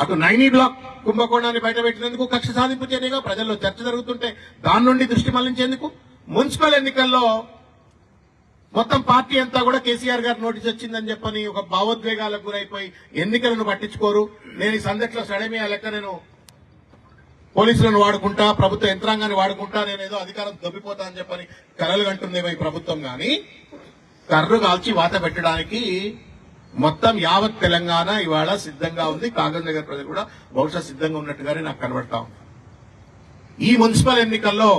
అటు నైనీ బ్లాక్ కుంభకోణాన్ని బయటపెట్టినందుకు కక్ష సాధింపు చర్యగా ప్రజల్లో చర్చ జరుగుతుంటే దాని నుండి దృష్టి మళ్ళించేందుకు మున్సిపల్ ఎన్నికల్లో మొత్తం పార్టీ అంతా కూడా కేసీఆర్ గారు నోటీస్ వచ్చిందని చెప్పని ఒక భావోద్వేగాలకు గురైపోయి ఎన్నికలను పట్టించుకోరు. నేను ఈ సందట్లో సడమియా లెక్క నేను పోలీసులను వాడుకుంటా ప్రభుత్వ యంత్రాంగాన్ని వాడుకుంటా నేను ఏదో అధికారం దొబ్బిపోతా అని చెప్పని కలలు కంటుందేమో ఈ ప్రభుత్వం గాని. కర్రు కాల్చి వాత పెట్టడానికి మొత్తం యావత్ తెలంగాణ ఇవాళ సిద్ధంగా ఉంది. కాగజ్ నగర్ ప్రజలు కూడా బహుశా సిద్ధంగా ఉన్నట్టుగానే నాకు కనబడతా ఉంది. ఈ మున్సిపల్ ఎన్నికల్లో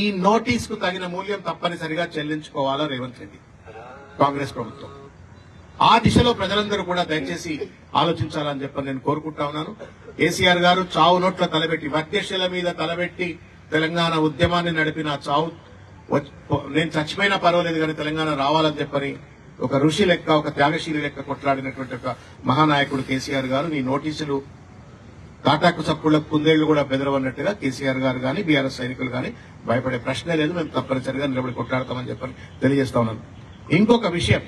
ఈ నోటీస్కు తగిన మూల్యం తప్పనిసరిగా చెల్లించుకోవాలా రేవంత్ రెడ్డి కాంగ్రెస్ ప్రభుత్వం. ఆ దిశలో ప్రజలందరూ కూడా దయచేసి ఆలోచించాలని చెప్పని నేను కోరుకుంటా ఉన్నాను. కేసీఆర్ గారు చావు నోట్ల తలబెట్టి వర్గశీల మీద తలబెట్టి తెలంగాణ ఉద్యమాన్ని నడిపిన చావు నేను చచ్చిపోయినా పర్వాలేదు కానీ తెలంగాణ రావాలని చెప్పని ఒక ఋషి లెక్క ఒక త్యాగశీలి లెక్క కొట్లాడినటువంటి ఒక మహానాయకుడు కేసీఆర్ గారు. నీ నోటీసులు తాటాకు చప్పుళ్ళ కుందేళ్ళు కూడా బెదరవన్నట్టుగా కేసీఆర్ గారు కానీ బీఆర్ఎస్ సైనికులు కానీ భయపడే ప్రశ్నే లేదు. మేము తప్పనిసరిగా నిలబడి కొట్లాడతామని చెప్పని తెలియజేస్తా ఉన్నాను. ఇంకొక విషయం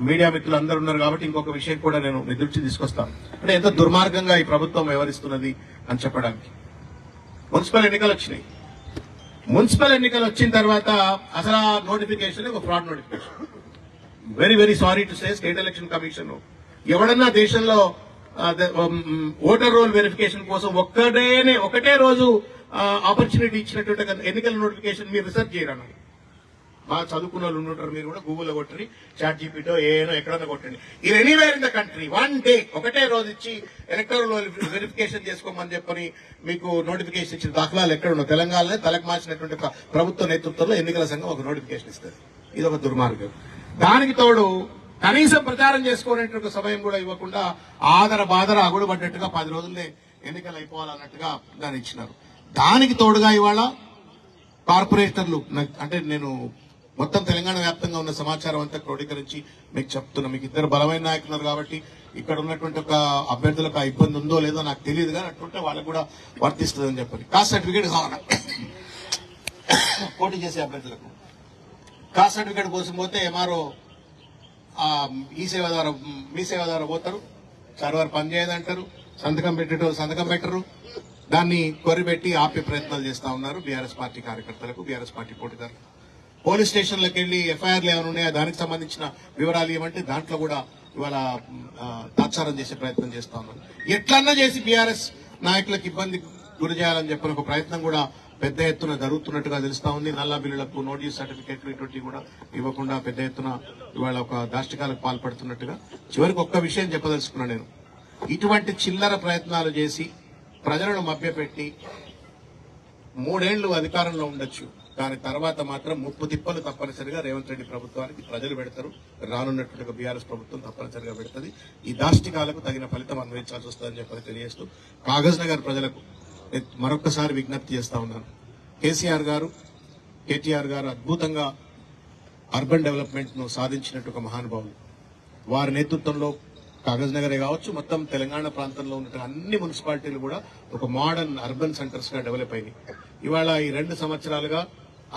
మీడియా మిత్రులు అందరూ ఉన్నారు కాబట్టి ఇంకొక విషయం కూడా నేను మీ దృష్టి తీసుకొస్తాను అంటే ఎంత దుర్మార్గంగా ఈ ప్రభుత్వం వ్యవహరిస్తున్నది అని చెప్పడానికి. మున్సిపల్ ఎన్నికలు వచ్చినాయి. మున్సిపల్ ఎన్నికలు వచ్చిన తర్వాత అసలు ఆ నోటిఫికేషన్ ఒక fraud notification. Very very sorry to say state election commission ఎవడన్నా దేశంలో ఓటర్ రోల్ వెరిఫికేషన్ కోసం ఒక్కటేనే ఒకటే రోజు ఆపర్చునిటీ ఇచ్చినటువంటి ఎన్నికల నోటిఫికేషన్ మీరు రిసర్చ్ చేయరా బాగా చదువుకున్న వాళ్ళు ఉంటారు మీరు కూడా గూగుల్లో కొట్టండి చాట్ జీపీటో ఏనో ఎక్కడన్నా కొట్టండి. ఇది anywhere in the country one day ఒకటే రోజు ఇచ్చి ఎలక్టరల్ వెరిఫికేషన్ చేసుకోమని చెప్పని మీకు నోటిఫికేషన్ ఇచ్చిన దాఖలాలు ఎక్కడ తెలంగాణలో తలకు మార్చినటువంటి ప్రభుత్వ నేతృత్వంలో ఎన్నికల సంఘం ఒక నోటిఫికేషన్ ఇస్తుంది. ఇది ఒక దుర్మార్గం. దానికి తోడు కనీసం ప్రచారం చేసుకునేటువంటి సమయం కూడా ఇవ్వకుండా ఆదర బాదర అగుడుపడ్డట్టుగా పది రోజులే ఎన్నికలు అయిపోవాలన్నట్టుగా దాన్ని ఇచ్చినారు. దానికి తోడుగా ఇవాళ కార్పొరేటర్లు అంటే నేను మొత్తం తెలంగాణ వ్యాప్తంగా ఉన్న సమాచారం అంతా క్రోడీకరించి మీకు చెప్తున్నా. మీకు ఇద్దరు బలమైన నాయకులు కాబట్టి ఇక్కడ ఉన్నటువంటి ఒక అభ్యర్థులకు ఆ ఇబ్బంది ఉందో లేదో నాకు తెలియదు కానీ అట్టుంటే వాళ్ళకు కూడా వర్తిస్తుందని చెప్పండి. కాస్ట్ సర్టిఫికేట్ కావాలి? పోటీ చేసే అభ్యర్థులకు. కాస్ట్ సర్టిఫికేట్ కోసం పోతే ఎంఆర్ఓ ఈ సేవ ద్వారా మీ సేవ ద్వారా పోతారు. సర్వర్ పనిచేయదంటారు సంతకం పెట్టేటోళ్ళు సంతకం పెట్టరు. దాన్ని కొరిపెట్టి ఆపే ప్రయత్నాలు చేస్తా ఉన్నారు బీఆర్ఎస్ పార్టీ కార్యకర్తలకు బీఆర్ఎస్ పార్టీ పోటీదారులకు పోలీస్ స్టేషన్లకు వెళ్ళి ఎఫ్ఐఆర్లు ఏమైనా ఉన్నాయో? దానికి సంబంధించిన వివరాలు ఏమంటే దాంట్లో కూడా ఇవాళ తాత్సారం చేసే ప్రయత్నం చేస్తా ఉన్నారు. ఎట్లన్నా చేసి బీఆర్ఎస్ నాయకులకు ఇబ్బంది గురి చేయాలని చెప్పిన ఒక ప్రయత్నం కూడా పెద్ద ఎత్తున జరుగుతున్నట్టుగా తెలుస్తా ఉంది. నల్ల బిల్లులకు నోటీస్ సర్టిఫికేట్లు ఇటువంటివి కూడా ఇవ్వకుండా పెద్ద ఎత్తున ఇవాళ ఒక దాష్టికాలకు పాల్పడుతున్నట్టుగా చివరికి ఒక్క విషయం చెప్పదలుచుకున్నా నేను. ఇటువంటి చిల్లర ప్రయత్నాలు చేసి ప్రజలను మభ్యపెట్టి మూడేళ్ళు అధికారంలో ఉండొచ్చు. దాని తర్వాత మాత్రం ముప్పు తిప్పలు తప్పనిసరిగా రేవంత్ రెడ్డి ప్రభుత్వానికి ప్రజలు పెడతారు. రానున్నట్టుగా బీఆర్ఎస్ ప్రభుత్వం తప్పనిసరిగా పెడుతుంది. ఈ దాష్టికాలకు తగిన ఫలితం అనుభవించాల్సి వస్తుందని చెప్పి తెలియజేస్తూ కాగజ్ నగర్ ప్రజలకు నేను విజ్ఞప్తి చేస్తా ఉన్నాను. కేసీఆర్ గారు కేటీఆర్ గారు అద్భుతంగా అర్బన్ డెవలప్మెంట్ను సాధించినట్టు ఒక మహానుభావులు. వారి నేతృత్వంలో కాగజ్ నగరే కావచ్చు మొత్తం తెలంగాణ ప్రాంతంలో ఉన్న అన్ని మున్సిపాలిటీలు కూడా ఒక మోడర్న్ అర్బన్ సెంటర్స్గా డెవలప్ అయినాయి. ఇవాళ ఈ రెండు సంవత్సరాలుగా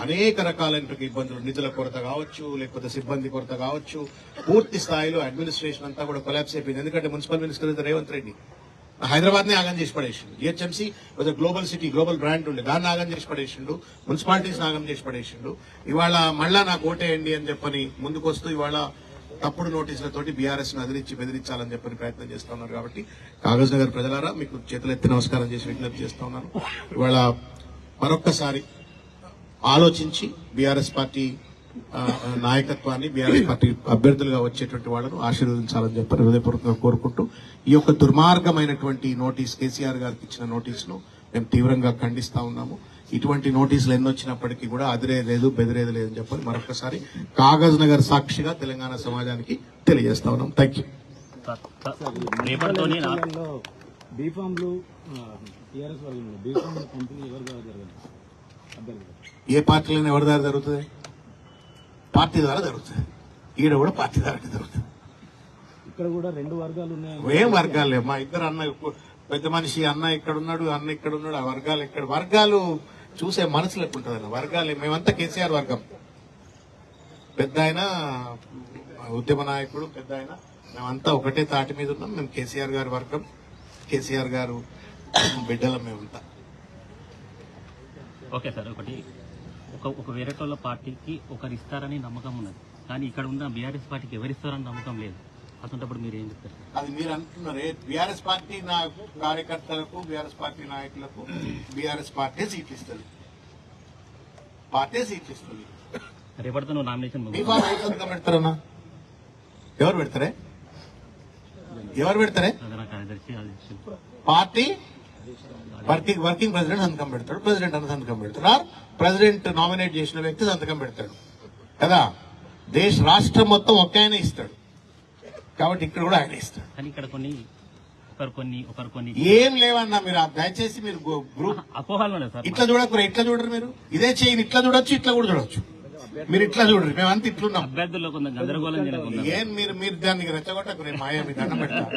అనేక రకాలైన ఇబ్బందులు నిధుల కొరత కావచ్చు లేకపోతే సిబ్బంది కొరత కావచ్చు పూర్తి స్థాయిలో అడ్మినిస్ట్రేషన్ అంతా కూడా కొలాప్స్ అయిపోయింది. ఎందుకంటే మున్సిపల్ మినిస్టర్ రేవంత్ రెడ్డి హైదరాబాద్ నే ఆగం చేసి పడేసిండు. జిహెచ్ఎంసీ ఒక గ్లోబల్ సిటీ గ్లోబల్ బ్రాండ్ ఉండే. దాన్ని ఆగం చేసి పడేసిండు. మున్సిపాలిటీస్ ఆగం చేసి పడేసిండు. ఇవాళ మళ్ళా నాకు ఓటేయండి అని చెప్పని ముందుకొస్తూ ఇవాళ తప్పుడు నోటీసులతోటి బీఆర్ఎస్ను అదిరించి బెదిరించాలని చెప్పని ప్రయత్నం చేస్తా ఉన్నారు కాబట్టి కాగజ్ నగర్ ప్రజలారా మీకు చేతులెత్తి నమస్కారం చేసి విజ్ఞప్తి చేస్తా ఉన్నాను. ఇవాళ మరొక్కసారి ఆలోచించి బీఆర్ఎస్ పార్టీ నాయకత్వాన్ని బీఆర్ఎస్ పార్టీ అభ్యర్థులుగా వచ్చేటువంటి వాళ్ళను ఆశీర్వదించాలని చెప్పి హృదయపూర్వకంగా కోరుకుంటూ ఈ యొక్క దుర్మార్గమైనటువంటి నోటీస్ కేసీఆర్ గారికి ఇచ్చిన నోటీసును మేము తీవ్రంగా ఖండిస్తా ఉన్నాము. ఇటువంటి నోటీసులు ఎన్ని వచ్చినప్పటికీ కూడా అదిరే లేదు బెదిరేది లేదని చెప్పని మరొకసారి కాగజ్ నగర్ సాక్షిగా తెలంగాణ సమాజానికి తెలియజేస్తా ఉన్నాం. థ్యాంక్ యూ బీఫామ్లు టీఆర్ఎస్ పంపిణీ ఎవరు ద్వారా ఏ పార్టీలోనే ఎవరి ద్వారా జరుగుతుంది? పార్టీ ద్వారా జరుగుతుంది. ఈడ కూడా పార్టీ ద్వారా జరుగుతుంది. ఇక్కడ కూడా రెండు వర్గాలు ఉన్నాయి? ఏం వర్గాలు లేవు. మా ఇద్దరు అన్న పెద్ద మనిషి అన్న ఇక్కడ ఉన్నాడు అన్న ఇక్కడ ఉన్నాడు ఆ వర్గాలు ఇక్కడ. వర్గాలు చూసే మనసు లేకుంటుంది అన్న? వర్గాలు మేమంతా కేసీఆర్ వర్గం. పెద్ద ఆయన ఉద్యమ నాయకుడు పెద్ద ఆయన. మేమంతా ఒకటే తాటి మీద ఉన్నాం. మేము కేసీఆర్ గారి వర్గం. కేసీఆర్ గారు బిడ్డల మేమంతా. ఓకే సార్ ఒకటి. ఒక ఒక వేరేటోళ్ళ పార్టీకి ఒకరు ఇస్తారని నమ్మకం ఉన్నది. కానీ ఇక్కడ ఉన్న బీఆర్ఎస్ పార్టీకి ఎవరు ఇస్తారని నమ్మకం లేదు. అటువంటిప్పుడు మీరు ఏం చెప్తారు? అది మీరు అంటున్నారే బీఆర్ఎస్ పార్టీ నా కార్యకర్తలకు బీఆర్ఎస్ పార్టీ నాయకులకు బీఆర్ఎస్ పార్టీ సీట్లు ఇస్తుంది పార్టీ సీట్లు ఇస్తుంది రేపటితో నువ్వు నామినేషన్ పెడతారన్నా? ఎవరు పెడతారే? ఎవరు పెడతారే? పార్టీ వర్కింగ్ వర్కింగ్ ప్రెసిడెంట్ సంతకం పెడతాడు ప్రెసిడెంట్ అన్న సంతకం పెడతాడు. ఆర్ ప్రెసిడెంట్ నామినేట్ చేసిన వ్యక్తి సంతకం పెడతాడు. కదా? దేశ రాష్ట్రం మొత్తం ఒక్క ఆయన ఇస్తాడు. కాబట్టి ఇక్కడ కూడా ఆయన ఇస్తాడు. కానీ ఇక్కడ కొన్ని ఒకరు కొన్ని ఒకరు కొన్ని. ఏం లేవన్నా మీరు ఆ దయచేసి మీరు గ్రూ- గ్రూప్ అపోహాలు ఇట్లా చూడకురా ఇట్లా చూడరు మీరు? ఇదే చేయని ఇట్లా చూడొచ్చు ఇట్లా కూడా చూడొచ్చు. మీరు ఇట్లా చూడరు ఇట్లున్నాం. అభ్యర్థుల్లో కొంత గందరగోళం జరగకుండా. ఏం మీరు మీరు దానికి రెచ్చగొట్టకు మాయ మీ దండం పెడతా.